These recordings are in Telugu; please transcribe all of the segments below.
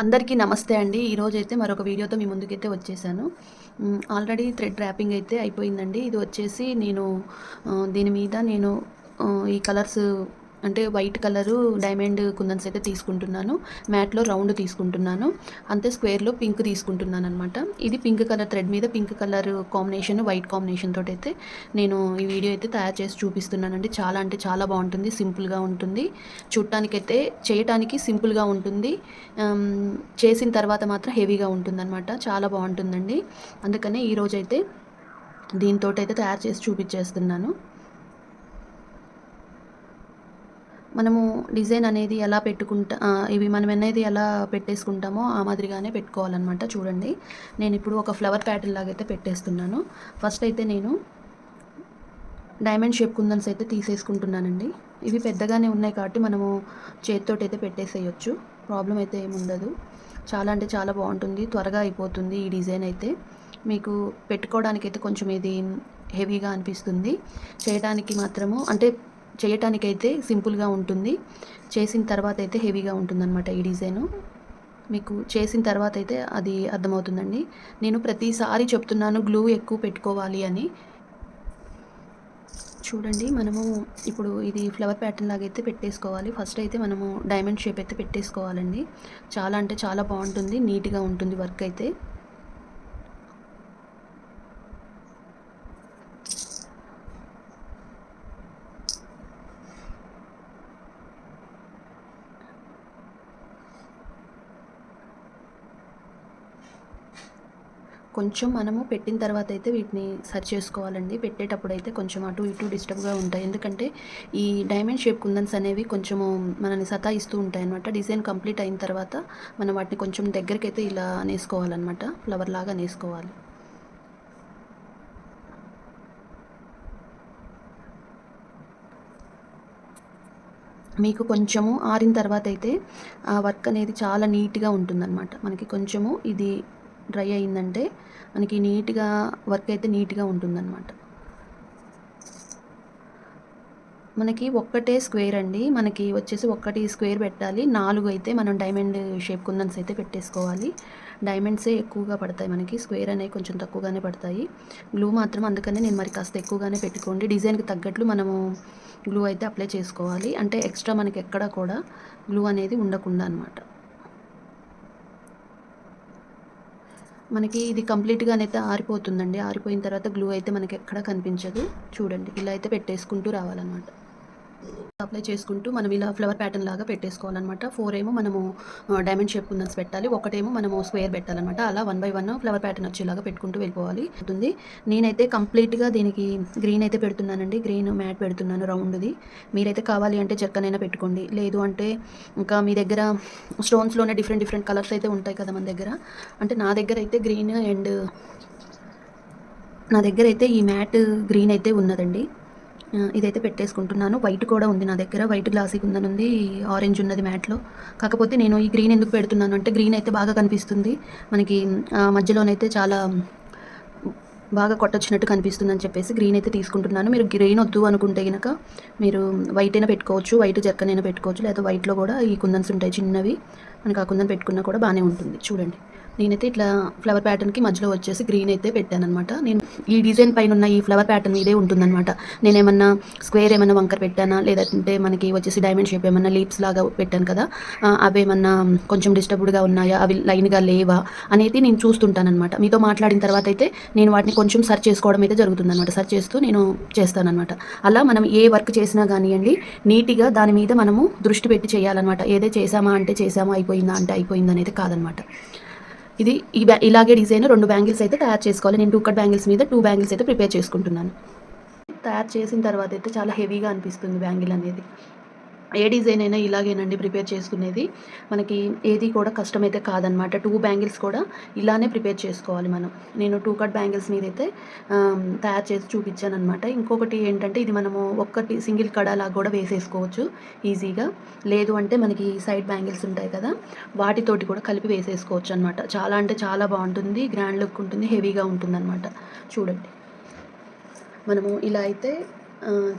అందరికీ నమస్తే అండి. ఈరోజు అయితే మరొక వీడియోతో మీ ముందుకైతే వచ్చేసాను. ఆల్రెడీ థ్రెడ్ ర్యాపింగ్ అయితే అయిపోయిందండి. ఇది వచ్చేసి నేను దీని మీద నేను ఈ కలర్స్ అంటే వైట్ కలరు డైమండ్ కుందన్స్ అయితే తీసుకుంటున్నాను. మ్యాట్లో రౌండ్ తీసుకుంటున్నాను. అంతే స్క్వేర్లో పింక్ తీసుకుంటున్నాను అనమాట ఇది పింక్ కలర్ థ్రెడ్ మీద pink colour combination white combination తోటి అయితే నేను ఈ వీడియో అయితే తయారు చేసి చూపిస్తున్నానండి. చాలా అంటే చాలా బాగుంటుంది సింపుల్గా ఉంటుంది. చూడటానికైతే చేయటానికి సింపుల్గా ఉంటుంది. చేసిన తర్వాత మాత్రం హెవీగా ఉంటుందన్నమాట. చాలా బాగుంటుందండి. అందుకనే ఈరోజైతే దీంతో అయితే తయారు చేసి చూపించేస్తున్నాను. మనము డిజైన్ అనేది ఎలా పెట్టుకుంటా ఇవి మనం అనేది ఎలా పెట్టేసుకుంటామో ఆ మాదిరిగానే పెట్టుకోవాలన్నమాట చూడండి. నేను ఇప్పుడు ఒక ఫ్లవర్ ప్యాటర్న్ లాగా అయితే పెట్టేస్తున్నాను. ఫస్ట్ అయితే నేను డైమండ్ షేప్ కుందన్స్ అయితే తీసేసుకుంటున్నానండి. ఇవి పెద్దగానే ఉన్నాయి కాబట్టి మనము చేతితోటి అయితే పెట్టేసేయచ్చు. ప్రాబ్లం అయితే ఏముండదు. చాలా అంటే చాలా బాగుంటుంది. త్వరగా అయిపోతుంది ఈ డిజైన్ అయితే. మీకు పెట్టుకోవడానికి అయితే కొంచెం ఇది హెవీగా అనిపిస్తుంది. చేయడానికి మాత్రము అంటే చేయటానికైతే సింపుల్గా ఉంటుంది. చేసిన తర్వాత అయితే హెవీగా ఉంటుందన్నమాట ఈ డిజైను. మీకు చేసిన తర్వాత అయితే అది అర్థమవుతుందండి. నేను ప్రతిసారి చెప్తున్నాను గ్లూ ఎక్కువ పెట్టుకోవాలి అని. చూడండి మనము ఇప్పుడు ఇది ఫ్లవర్ ప్యాటర్న్ లాగా అయితే పెట్టేసుకోవాలి. ఫస్ట్ అయితే మనము డైమండ్ షేప్ అయితే పెట్టేసుకోవాలండి. చాలా అంటే చాలా బాగుంటుంది నీట్గా ఉంటుంది వర్క్ అయితే. కొంచెం మనము పెట్టిన తర్వాత అయితే వీటిని సర్చ్ చేసుకోవాలండి. పెట్టేటప్పుడు అయితే కొంచెం అటు ఇటు డిస్టర్బ్గా ఉంటాయి. ఎందుకంటే ఈ డైమండ్ షేప్ కుందన్స్ అనేవి కొంచెము మనని సతాయిస్తూ ఉంటాయి అనమాట డిజైన్ కంప్లీట్ అయిన తర్వాత మనం వాటిని కొంచెం దగ్గరికి అయితే ఇలా నేసుకోవాలన్నమాట ఫ్లవర్ లాగా నేసుకోవాలి మీకు కొంచెము ఆరిన తర్వాత అయితే ఆ వర్క్ అనేది చాలా నీట్గా ఉంటుందన్నమాట. మనకి కొంచెము ఇది డ్రై అయిందంటే మనకి నీట్గా వర్క్ అయితే నీట్గా ఉంటుందన్నమాట. మనకి ఒక్కటే స్క్వేర్ అండి. మనకి వచ్చేసి ఒక్కటి స్క్వేర్ పెట్టాలి. నాలుగు అయితే మనం డైమండ్ షేప్ కుందన్స్ అయితే పెట్టేసుకోవాలి. డైమండ్సే ఎక్కువగా పడతాయి మనకి. స్క్వేర్ అనేవి కొంచెం తక్కువగానే పడతాయి. గ్లూ మాత్రం అందుకనే నేను మరి కాస్త ఎక్కువగానే పెట్టుకోండి. డిజైన్కి తగ్గట్లు మనము గ్లూ అయితే అప్లై చేసుకోవాలి. అంటే ఎక్స్ట్రా మనకి ఎక్కడ కూడా గ్లూ అనేది ఉండకుండా అనమాట మనకి ఇది కంప్లీట్గానైతే ఆరిపోతుందండి. ఆరిపోయిన తర్వాత గ్లూ అయితే మనకి ఎక్కడ కనిపించదు. చూడండి ఇలా అయితే పెట్టేసుకుంటూ రావాలన్నమాట. అప్లై చేసుకుంటూ మనం ఇలా ఫ్లవర్ ప్యాటర్న్ లాగా పెట్టేసుకోవాలన్నమాట. ఫోర్ ఏమో మనము డైమండ్ షేప్ కుందన్స్ పెట్టాలి. ఒకటేమో మనము స్క్వేర్ పెట్టాలన్నమాట. అలా one by one flower pattern వచ్చేలాగా పెట్టుకుంటూ వెళ్ళిపోవాలి. ఉంటుంది. నేనైతే కంప్లీట్గా దీనికి గ్రీన్ అయితే పెడుతున్నానండి. గ్రీన్ మ్యాట్ పెడుతున్నాను రౌండ్ది. మీరైతే కావాలి అంటే చెక్కనైనా పెట్టుకోండి. లేదు అంటే ఇంకా మీ దగ్గర స్టోన్స్లోనే డిఫరెంట్ డిఫరెంట్ కలర్స్ అయితే ఉంటాయి కదా మన దగ్గర. అంటే నా దగ్గర అయితే గ్రీన్ అండ్ నా దగ్గర అయితే ఈ మ్యాట్ గ్రీన్ అయితే ఉన్నదండి. ఇదైతే పెట్టేసుకుంటున్నాను. వైట్ కూడా ఉంది నా దగ్గర. వైట్ గ్లాసీ కుందని ఉంది ఆరెంజ్ ఉన్నది మ్యాట్లో కాకపోతే నేను ఈ గ్రీన్ ఎందుకు పెడుతున్నాను అంటే గ్రీన్ అయితే బాగా కనిపిస్తుంది. మనకి మధ్యలోనైతే చాలా బాగా కొట్టొచ్చినట్టు కనిపిస్తుంది అని చెప్పేసి గ్రీన్ అయితే తీసుకుంటున్నాను. మీరు గ్రీన్ వద్దు అనుకుంటే కనుక మీరు వైట్ అయినా పెట్టుకోవచ్చు వైట్ జర్కనైనా పెట్టుకోవచ్చు. లేదా వైట్లో కూడా ఈ కుందన్స్ ఉంటాయి చిన్నవి. మనకి ఆ కుందన్ పెట్టుకున్నా కూడా బాగానే ఉంటుంది. చూడండి. నేనైతే ఇట్లా ఫ్లవర్ ప్యాటర్న్కి మధ్యలో వచ్చేసి గ్రీన్ అయితే పెట్టానమాట నేను ఈ డిజైన్ పైన ఉన్న ఈ ఫ్లవర్ ప్యాటర్న్ ఇదే ఉంటుందన్నమాట. నేనేమన్నా స్క్వేర్ ఏమన్నా వంకర్ పెట్టానా? లేదంటే మనకి వచ్చేసి డైమండ్ షేప్ ఏమన్నా లీప్స్ లాగా పెట్టాను కదా అవి ఏమన్నా కొంచెం డిస్టర్బ్డ్గా ఉన్నాయా? అవి లైన్గా లేవా? అనేది నేను చూస్తుంటానన్నమాట. మీతో మాట్లాడిన తర్వాత అయితే నేను వాటిని కొంచెం సర్చ్ చేసుకోవడం అయితే జరుగుతుందన్నమాట. సర్చ్ చేస్తూ నేను చేస్తానన్నమాట. అలా మనం ఏ వర్క్ చేసినా కానివ్వండి నీట్గా దాని మీద మనము దృష్టి పెట్టి చేయాలన్నమాట. ఏదే చేసామా అంటే చేసామా అయిపోయిందా అంటే అయిపోయిందా అనేది కాదనమాట ఇది ఈ బ్యా ఇలాగే డిజైన్ రెండు బ్యాంగిల్స్ అయితే తయారు చేసుకోవాలి. నేను టూ కట్ బ్యాంగిల్స్ మీద టూ బ్యాంగిల్స్ అయితే ప్రిపేర్ చేసుకుంటున్నాను. తయారు చేసిన తర్వాత అయితే చాలా హెవీగా అనిపిస్తుంది బ్యాంగిల్ అనేది. ఏ డిజైన్ అయినా ఇలాగేనండి ప్రిపేర్ చేసుకునేది. మనకి ఏది కూడా కష్టమైతే కాదనమాట టూ బ్యాంగిల్స్ కూడా ఇలానే ప్రిపేర్ చేసుకోవాలి మనం. నేను టూ కట్ బ్యాంగిల్స్ మీద అయితే తయారు చేసి చూపించాను అనమాట ఇంకొకటి ఏంటంటే ఇది మనము ఒక్కటి సింగిల్ కడాలాగా కూడా వేసేసుకోవచ్చు. ఈజీగా. లేదు అంటే మనకి సైడ్ బ్యాంగిల్స్ ఉంటాయి కదా వాటితోటి కూడా కలిపి వేసేసుకోవచ్చు అనమాట చాలా అంటే చాలా బాగుంటుంది. గ్రాండ్ లుక్ ఉంటుంది. హెవీగా ఉంటుంది చూడండి. మనము ఇలా అయితే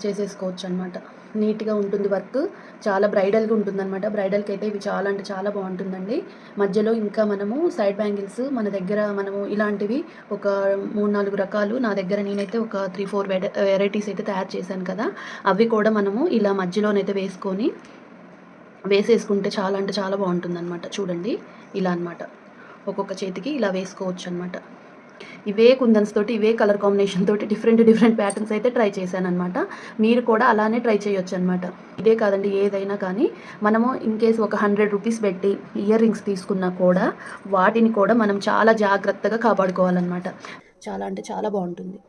చేసేసుకోవచ్చు అనమాట నీట్గా ఉంటుంది వర్క్. చాలా బ్రైడల్గా ఉంటుందన్నమాట. బ్రైడల్కి అయితే ఇవి చాలా అంటే చాలా బాగుంటుందండి. మధ్యలో ఇంకా మనము సైడ్ బ్యాంగిల్స్ మన దగ్గర మనము ఇలాంటివి ఒక మూడు నాలుగు రకాలు. నా దగ్గర నేనైతే ఒక త్రీ ఫోర్ వెరైటీస్ అయితే తయారు చేశాను కదా. అవి కూడా మనము ఇలా మధ్యలోనైతే వేసుకొని వేసేసుకుంటే చాలా అంటే చాలా బాగుంటుందన్నమాట. చూడండి. ఇలా అన్నమాట. ఒక్కొక్క చేతికి ఇలా వేసుకోవచ్చు అనమాట ఇవే కుందన్స్ తోటి ఇవే కలర్ కాంబినేషన్ తోటి డిఫరెంట్ డిఫరెంట్ ప్యాటర్న్స్ అయితే ట్రై చేశాను అనమాట మీరు కూడా అలానే ట్రై చేయొచ్చు అనమాట ఇదే కాదండి ఏదైనా కానీ మనము ఇన్ కేస్ ఒక హండ్రెడ్ రూపీస్ పెట్టి ఇయర్ రింగ్స్ తీసుకున్నా కూడా వాటిని కూడా మనం చాలా జాగ్రత్తగా కాపాడుకోవాలన్నమాట. చాలా అంటే చాలా బాగుంటుంది.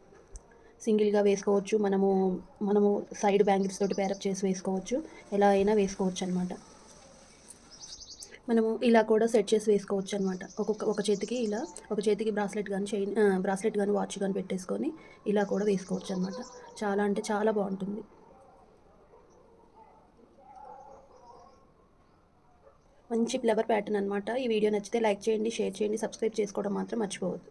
సింగిల్గా వేసుకోవచ్చు మనము మనము సైడ్ బ్యాంగిల్స్ తోటి పేరప్ చేసి వేసుకోవచ్చు ఎలా అయినా వేసుకోవచ్చు అనమాట మనము ఇలా కూడా సెట్ చేసి వేసుకోవచ్చు అనమాట ఒక్కొక్క ఒక చేతికి ఇలా ఒక చేతికి బ్రాస్లెట్ కానీ చైన్ బ్రాస్లెట్ కానీ వాచ్ కానీ పెట్టేసుకొని ఇలా కూడా వేసుకోవచ్చు అనమాట చాలా అంటే చాలా బాగుంటుంది. మంచి ఫ్లవర్ ప్యాటర్న్ అనమాట ఈ వీడియో నచ్చితే లైక్ చేయండి షేర్ చేయండి సబ్స్క్రైబ్ చేసుకోవడం మాత్రం మర్చిపోవద్దు.